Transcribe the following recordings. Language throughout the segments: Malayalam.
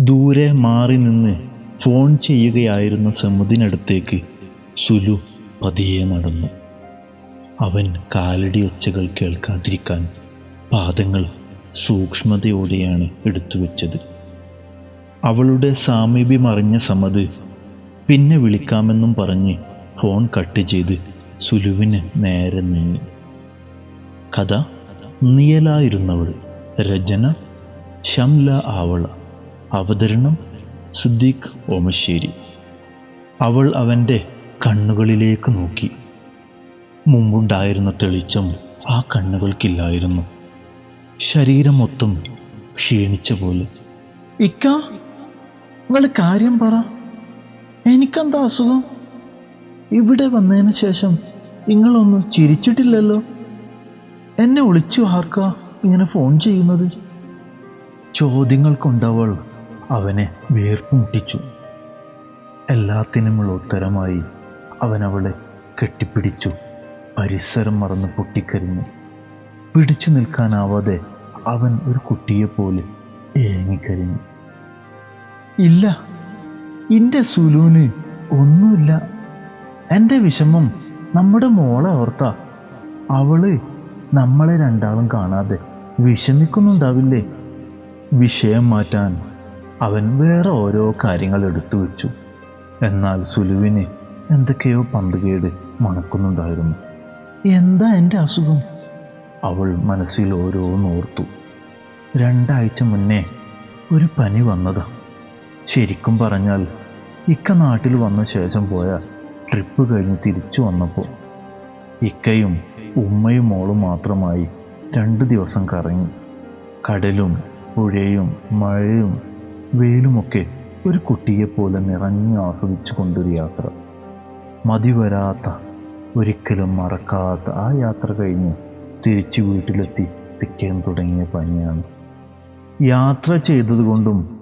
ദൂരെ മാറി നിന്ന് ഫോൺ ചെയ്യുകയായിരുന്ന സമുദിനടുത്തേക്ക് സുലു പതിയെ നടന്നു. അവൻ കാലടി ഒച്ചകൾ കേൾക്കാതിരിക്കാൻ പാദങ്ങൾ സൂക്ഷ്മതയോടെയാണ് എടുത്തു വെച്ചത്. അവളുടെ സാമീപ്യം അറിഞ്ഞ സമത് പിന്നെ വിളിക്കാമെന്നും പറഞ്ഞ് ഫോൺ കട്ട് ചെയ്ത് സുലുവിന് നേരെ നീങ്ങി. കഥ നിയലായിരുന്നവൾ രചന ശംല ആവള. അവതരണം സുദ്ദീഖ് ഓമശ്ശേരി. അവൾ അവന്റെ കണ്ണുകളിലേക്ക് നോക്കി. മുമ്പുണ്ടായിരുന്ന തെളിച്ചം ആ കണ്ണുകൾക്കില്ലായിരുന്നു. ശരീരം മൊത്തം ക്ഷീണിച്ച പോലെ. ഇക്ക നിങ്ങൾ കാര്യം പറ. എനിക്കെന്താ അസുഖം? ഇവിടെ വന്നതിന് ശേഷം നിങ്ങളൊന്നും ചിരിച്ചിട്ടില്ലല്ലോ? എന്നെ വിളിച്ചു ആർക്കാ ഇങ്ങനെ ഫോൺ ചെയ്യുന്നത്? ചോദ്യങ്ങൾ കൊണ്ടവൾ അവനെ വീർപ്പ് മുട്ടിച്ചു എല്ലാത്തിനുമുള്ള ഉത്തരമായി അവൻ അവളെ കെട്ടിപ്പിടിച്ചു. പരിസരം മറന്ന് പൊട്ടിക്കരിഞ്ഞു. പിടിച്ചു നിൽക്കാനാവാതെ അവൻ ഒരു കുട്ടിയെപ്പോലെ ഏങ്ങിക്കരിഞ്ഞു. ഇല്ല എന്റെ സുലൂന് ഒന്നുമില്ല. എന്റെ വിഷമം നമ്മുടെ മോളെ ഓർത്ത അവൾ നമ്മളെ രണ്ടാളും കാണാതെ വിഷമിക്കുന്നുണ്ടാവില്ലേ? വിഷയം മാറ്റാൻ അവൻ വേറെ ഓരോ കാര്യങ്ങൾ എടുത്തു വെച്ചു. എന്നാൽ സുലുവിന് എന്തൊക്കെയോ പന്തുകേട് മണക്കുന്നുണ്ടായിരുന്നു. എന്താ എന്റെ അസുഖം? അവൾ മനസ്സിൽ ഓരോന്നോർത്തു രണ്ടാഴ്ച മുന്നേ ഒരു പനി വന്നതാ. ശരിക്കും പറഞ്ഞാൽ ഇക്ക നാട്ടിൽ വന്ന ശേഷം പോയ ട്രിപ്പ് കഴിഞ്ഞ് തിരിച്ചു വന്നപ്പോൾ ഇക്കയും ഉമ്മയും മോളും മാത്രമായി രണ്ട് ദിവസം കറങ്ങി. കടലും പുഴയും മഴയും വെയിലുമൊക്കെ ഒരു കുട്ടിയെപ്പോലെ നിറഞ്ഞു ആസ്വദിച്ചു കൊണ്ടൊരു യാത്ര. മതി വരാത്ത ഒരിക്കലും മറക്കാത്ത ആ യാത്ര കഴിഞ്ഞ് തിരിച്ചു വീട്ടിലെത്തി തിക്കാൻ തുടങ്ങിയ പനിയാണ്. യാത്ര ചെയ്തതുകൊണ്ടും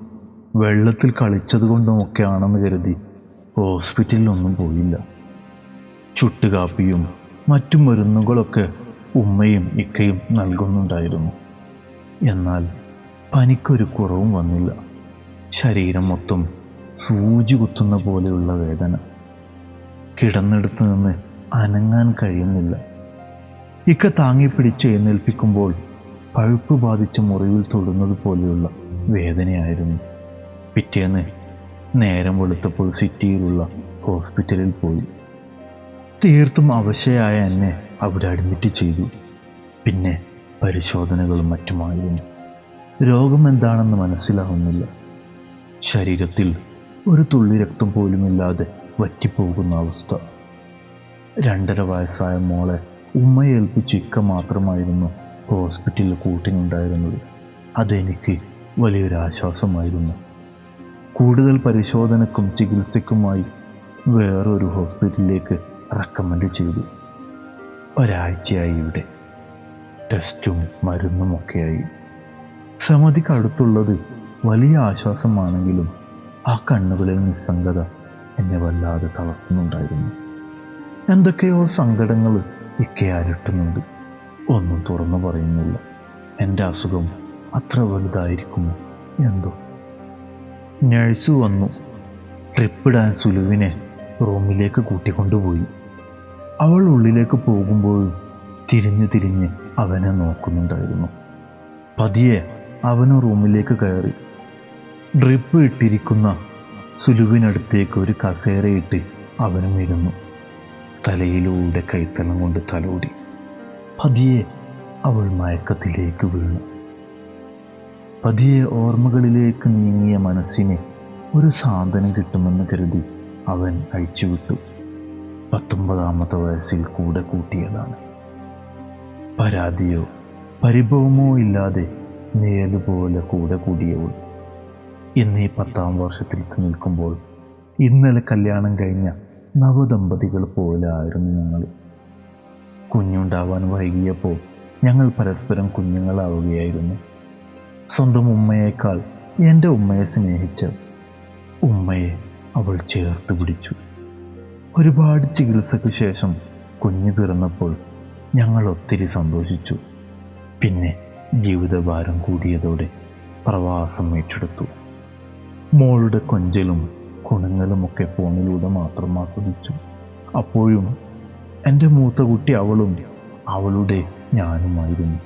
വെള്ളത്തിൽ കളിച്ചതുകൊണ്ടുമൊക്കെ ആണെന്ന് കരുതി ഹോസ്പിറ്റലിലൊന്നും പോയില്ല. ചുട്ടുകാപ്പിയും മറ്റു മരുന്നുകളൊക്കെ ഉമ്മയും ഇക്കയും നൽകുന്നുണ്ടായിരുന്നു. എന്നാൽ പനിക്കൊരു കുറവും വന്നില്ല. ശരീരം മൊത്തം സൂചി കുത്തുന്ന പോലെയുള്ള വേദന. കിടന്നെടുത്ത് നിന്ന് അനങ്ങാൻ കഴിയുന്നില്ല. ഇക്ക താങ്ങി പിടിച്ച് എഴുന്നേൽപ്പിക്കുമ്പോൾ പഴുപ്പ് ബാധിച്ച മുറിവിൽ തൊടുന്നത് പോലെയുള്ള വേദനയായിരുന്നു. പിറ്റേന്ന് നേരം വെളുത്തപ്പോൾ സിറ്റിയിലുള്ള ഹോസ്പിറ്റലിൽ പോയി. തീർത്തും അവശയായ എന്നെ അവിടെ അഡ്മിറ്റ് ചെയ്തു. പിന്നെ പരിശോധനകളും മറ്റുമായിരുന്നു. രോഗം എന്താണെന്ന് മനസ്സിലാവുന്നില്ല. ശരീരത്തിൽ ഒരു തുള്ളി രക്തം പോലുമില്ലാതെ വറ്റിപ്പോകുന്ന അവസ്ഥ. രണ്ടര വയസ്സായ മോളെ ഉമ്മയെ ഏൽപ്പിച്ച് ഇക്ക മാത്രമായിരുന്നു ഹോസ്പിറ്റലിൽ കൂട്ടിനുണ്ടായിരുന്നത്. അതെനിക്ക് വലിയൊരു ആശ്വാസമായിരുന്നു. കൂടുതൽ പരിശോധനക്കും ചികിത്സയ്ക്കുമായി വേറൊരു ഹോസ്പിറ്റലിലേക്ക് റെക്കമെൻഡ് ചെയ്തു. ഒരാഴ്ചയായി ഇവിടെ. ടെസ്റ്റും മരുന്നുമൊക്കെയായി. സമിതിക്ക് അടുത്തുള്ളത് വലിയ ആശ്വാസമാണെങ്കിലും ആ കണ്ണുകളിൽ നിസ്സംഗത എന്നെ വല്ലാതെ തളർത്തുന്നുണ്ടായിരുന്നു. എന്തൊക്കെയോ സങ്കടങ്ങൾ ഇക്കെ അരട്ടുന്നുണ്ട്. ഒന്നും തുറന്നു പറയുന്നില്ല. എന്റെ അസുഖം അത്ര വലുതായിരിക്കുമോ? എന്തോ. നഴ്സ് വന്നു. ട്രിപ്പിടാൻ സുലുവിനെ റൂമിലേക്ക് കൂട്ടിക്കൊണ്ടുപോയി. അവൾ ഉള്ളിലേക്ക് പോകുമ്പോഴും തിരിഞ്ഞു തിരിഞ്ഞ് അവനെ നോക്കുന്നുണ്ടായിരുന്നു. പതിയെ അവന് റൂമിലേക്ക് കയറി. ഡ്രിപ്പ് ഇട്ടിരിക്കുന്ന സുലുവിനടുത്തേക്ക് ഒരു കസേരയിട്ട് അവനും ഇരുന്നു. തലയിലൂടെ കൈത്തലം കൊണ്ട് തലോടി. പതിയെ അവൾ മയക്കത്തിലേക്ക് വീണു. പതിയെ ഓർമ്മകളിലേക്ക് നീങ്ങിയ മനസ്സിന് ഒരു സാന്ത്വനം കിട്ടുമെന്ന് കരുതി അവൻ അഴിച്ചുവിട്ടു. പത്തൊമ്പതാമത്തെ വയസ്സിൽ കൂടെ കൂട്ടിയതാണ്. പരാതിയോ പരിഭവമോ ഇല്ലാതെ നിഴലുപോലെ കൂടെ കൂടിയവൾ. ഇന്ന് ഈ പത്താം വർഷത്തിലേക്ക് നിൽക്കുമ്പോൾ ഇന്നലെ കല്യാണം കഴിഞ്ഞ നവദമ്പതികൾ പോലെ ആയിരുന്നു ഞങ്ങൾ. കുഞ്ഞുണ്ടാവാൻ വൈകിയപ്പോൾ ഞങ്ങൾ പരസ്പരം കുഞ്ഞുങ്ങളാവുകയായിരുന്നു. സ്വന്തം ഉമ്മയേക്കാൾ എന്റെ ഉമ്മയെ സ്നേഹിച്ച് ഉമ്മയെ അവൾ ചേർത്ത് പിടിച്ചു. ഒരുപാട് ചികിത്സയ്ക്ക് ശേഷം കുഞ്ഞു പിറന്നപ്പോൾ ഞങ്ങൾ ഒത്തിരി സന്തോഷിച്ചു. പിന്നെ ജീവിതഭാരം കൂടിയതോടെ പ്രവാസം ഏറ്റെടുത്തു. മോളുടെ കൊഞ്ചലും കുണങ്ങളുമൊക്കെ ഫോണിലൂടെ മാത്രം ആസ്വദിച്ചു. അപ്പോഴും എന്റെ മൂത്ത കുട്ടി അവളും അവളുടെ ഞാനുമായിരുന്നു.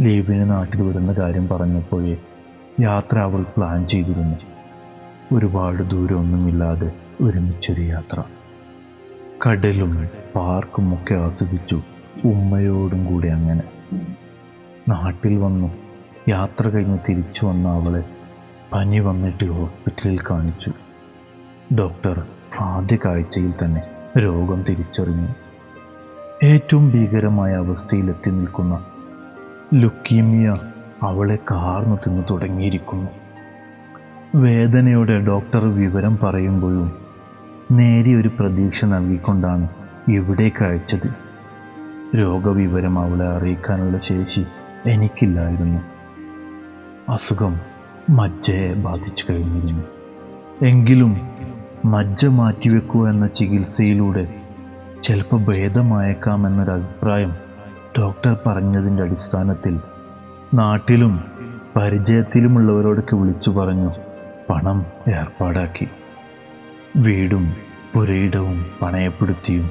ലീവിന് നാട്ടിൽ വരുന്ന കാര്യം പറഞ്ഞപ്പോഴേ യാത്ര അവൾ പ്ലാൻ ചെയ്തിരുന്നു. ഒരുപാട് ദൂരമൊന്നുമില്ലാതെ ഒരുമിച്ചൊരു യാത്ര. കടലും പാർക്കും ഒക്കെ ആസ്വദിച്ചു ഉമ്മയോടും കൂടി അങ്ങനെ. നാട്ടിൽ വന്നു. യാത്ര കഴിഞ്ഞ് തിരിച്ചു വന്ന അവളെ പനി വന്നിട്ട് ഹോസ്പിറ്റലിൽ കാണിച്ചു. ഡോക്ടർ ആദ്യ കാഴ്ചയിൽ തന്നെ രോഗം തിരിച്ചറിഞ്ഞു. ഏറ്റവും ഭീകരമായ അവസ്ഥയിലെത്തി നിൽക്കുന്ന ലുക്കീമിയ അവളെ കാർന്നു തിന്നു തുടങ്ങിയിരിക്കുന്നു. വേദനയോടെ ഡോക്ടർ വിവരം പറയുമ്പോഴും നേരിയൊരു പ്രതീക്ഷ നൽകിക്കൊണ്ടാണ് ഇവിടേക്ക് അയച്ചത് രോഗവിവരം അവളെ അറിയിക്കാനുള്ള ശേഷി എനിക്കില്ലായിരുന്നു. അസുഖം മജ്ജയെ ബാധിച്ചു കഴിഞ്ഞിരുന്നു. എങ്കിലും മജ്ജ മാറ്റിവെക്കുക എന്ന ചികിത്സയിലൂടെ ചിലപ്പോൾ ഭേദമായേക്കാമെന്നൊരു അഭിപ്രായം ഡോക്ടർ പറഞ്ഞതിന്റെ അടിസ്ഥാനത്തിൽ നാട്ടിലും പരിചയത്തിലുമുള്ളവരോടൊക്കെ വിളിച്ചു പറഞ്ഞു പണം ഏർപ്പാടാക്കി. വീടും പുരയിടവും പണയപ്പെടുത്തിയും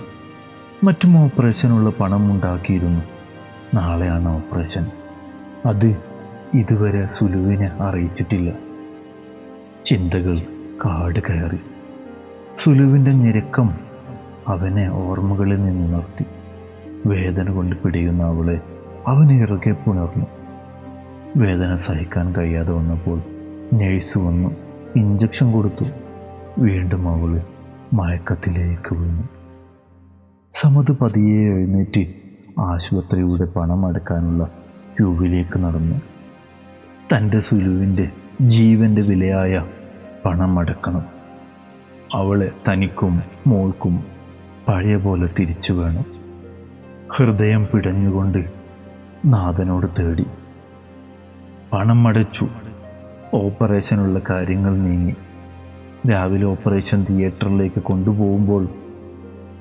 മറ്റും ഓപ്പറേഷനുള്ള പണം ഉണ്ടാക്കിയിരുന്നു നാളെയാണ് ഓപ്പറേഷൻ. അത് ഇതുവരെ സുലുവിനെ അറിയിച്ചിട്ടില്ല. ചിന്തകൾ കാട് കയറി. സുലുവിന്റെ ഞെരുക്കം അവനെ ഓർമ്മകളിൽ നിന്ന് നിർത്തി. വേദന കൊണ്ട് പിടിയുന്ന അവളെ അവൻ ഇറക്കെ പുണർന്നു. വേദന സഹിക്കാൻ കഴിയാതെ വന്നപ്പോൾ നേഴ്സ് വന്നു ഇഞ്ചക്ഷൻ കൊടുത്തു. വീണ്ടും അവൾ മയക്കത്തിലേക്ക് വീണു. സമത് പതിയെ എഴുന്നേറ്റ് ആശുപത്രിയുടെ പണം അടക്കാനുള്ള ക്യൂവിലേക്ക് നടന്നു. തന്റെ സുലുവിന്റെ ജീവന്റെ വിലയായ പണമടക്കണം അവളെ തനിക്കും മോൾക്കും പഴയ പോലെ തിരിച്ചു വേണം. ഹൃദയം പിടഞ്ഞുകൊണ്ട് നാഥനോട് തേടി. പണം അടച്ചു. ഓപ്പറേഷനുള്ള കാര്യങ്ങൾ നീങ്ങി. രാവിലെ ഓപ്പറേഷൻ തിയേറ്ററിലേക്ക് കൊണ്ടുപോകുമ്പോൾ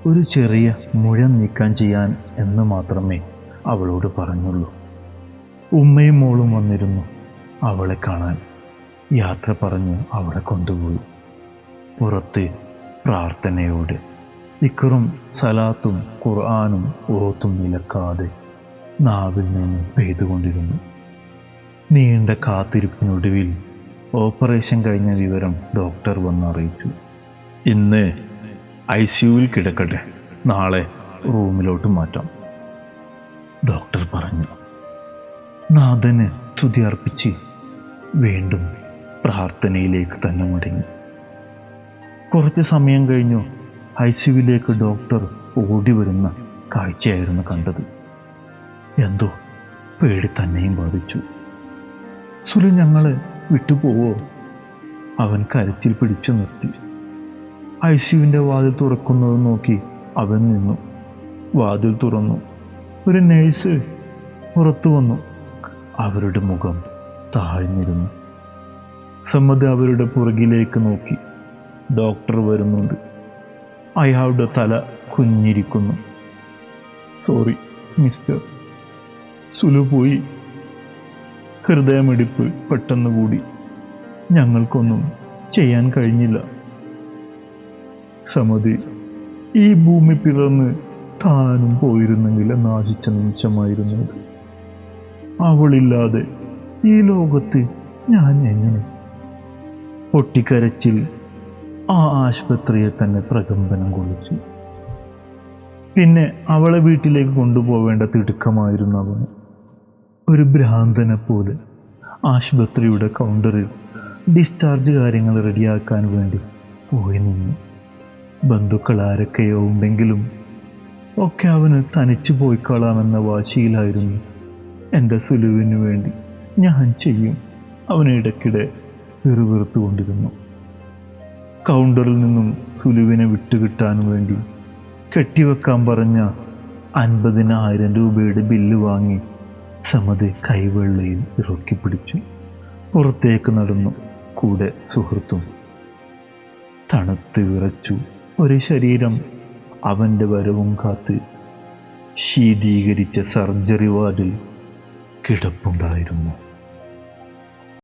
ഒരു ചെറിയ മുഴ നീക്കം ചെയ്യാൻ എന്ന് മാത്രമേ അവളോട് പറഞ്ഞുള്ളൂ. ഉമ്മയും മോളും വന്നിരുന്നു അവളെ കാണാൻ. യാത്ര പറഞ്ഞ് അവളെ കൊണ്ടുപോയി. പുറത്ത് പ്രാർത്ഥനയോടെ ഇക്കറും സലാത്തും ഖുർആാനും ഓത്തും നിലക്കാതെ നാവിൽ നിന്ന് പെയ്തുകൊണ്ടിരുന്നു. നീണ്ട കാത്തിരിപ്പിനൊടുവിൽ ഓപ്പറേഷൻ കഴിഞ്ഞ വിവരം ഡോക്ടർ വന്നറിയിച്ചു ഇന്ന് ഐ സിയുവിൽ കിടക്കട്ടെ. നാളെ റൂമിലോട്ട് മാറ്റാം. ഡോക്ടർ പറഞ്ഞു. നാഥന് സ്തുതി അർപ്പിച്ച് വീണ്ടും പ്രാർത്ഥനയിലേക്ക് തന്നെ മടങ്ങി. കുറച്ച് സമയം കഴിഞ്ഞു ഐ സിയുവിലേക്ക് ഡോക്ടർ ഓടി വരുന്ന കാഴ്ചയായിരുന്നു കണ്ടത്. എന്തോ പേടി തന്നെയും ബാധിച്ചു. സുലു ഞങ്ങളെ വിട്ടുപോവോ? അവൻ കരച്ചിൽ പിടിച്ചു നിർത്തി. ഐ സിയുവിന്റെ വാതിൽ തുറക്കുന്നത് നോക്കി അവൻ നിന്നു. വാതിൽ തുറന്നു. ഒരു നേഴ്സ് പുറത്തു വന്നു. അവരുടെ മുഖം താഴ്ന്നിരുന്നു. സമ്മതി അവരുടെ പുറകിലേക്ക് നോക്കി. ഡോക്ടർ വരുന്നുണ്ട്. അയാളുടെ തല കുഞ്ഞിരിക്കുന്നു. Sorry mister. സുലു പോയി. ഹൃദയമിടിപ്പ് പെട്ടെന്ന് കൂടി. ഞങ്ങൾക്കൊന്നും ചെയ്യാൻ കഴിഞ്ഞില്ല. സമതി ഈ ഭൂമി പിറന്ന് താനും പോയിരുന്നെങ്കിൽ നാശിച്ച നിമിഷമായിരുന്നു അവളില്ലാതെ ഈ ലോകത്ത് ഞാൻ എങ്ങനെ? പൊട്ടിക്കരച്ചിൽ ആ ആശുപത്രിയെ തന്നെ പ്രകമ്പനം കൊള്ളിച്ചു. പിന്നെ അവളെ വീട്ടിലേക്ക് കൊണ്ടുപോവേണ്ട തിടുക്കമായിരുന്നു അവന് ഒരു ഭ്രാന്തനെ പോലെ ആശുപത്രിയുടെ കൗണ്ടറിൽ ഡിസ്ചാർജ് കാര്യങ്ങൾ റെഡിയാക്കാൻ വേണ്ടി പോയി നിന്നു. ബന്ധുക്കൾ ആരൊക്കെയോ ഉണ്ടെങ്കിലും ഒക്കെ അവന് തനിച്ചു പോയിക്കളാമെന്ന വാശിയിലായിരുന്നു എന്റെ സുലുവിന് വേണ്ടി ഞാൻ ചെയ്യും. അവൻ ഇടയ്ക്കിടെ വെറുവെറുത്തുകൊണ്ടിരുന്നു കൗണ്ടറിൽ നിന്നും സുലുവിനെ വിട്ടുകിട്ടാൻ വേണ്ടി കെട്ടിവെക്കാൻ പറഞ്ഞ അൻപതിനായിരം രൂപയുടെ ബില്ല് വാങ്ങി സമതി കൈവെള്ളയിൽ ഇറക്കി പിടിച്ചു. പുറത്തേക്ക് നടന്നു കൂടെ സുഹൃത്തും. തണുത്ത് വിറച്ചു. ഒരു ശരീരം അവന്റെ വരവും കാത്ത് ശീതീകരിച്ച സർജറി വാർഡിൽ കിടപ്പുണ്ടായിരുന്നു.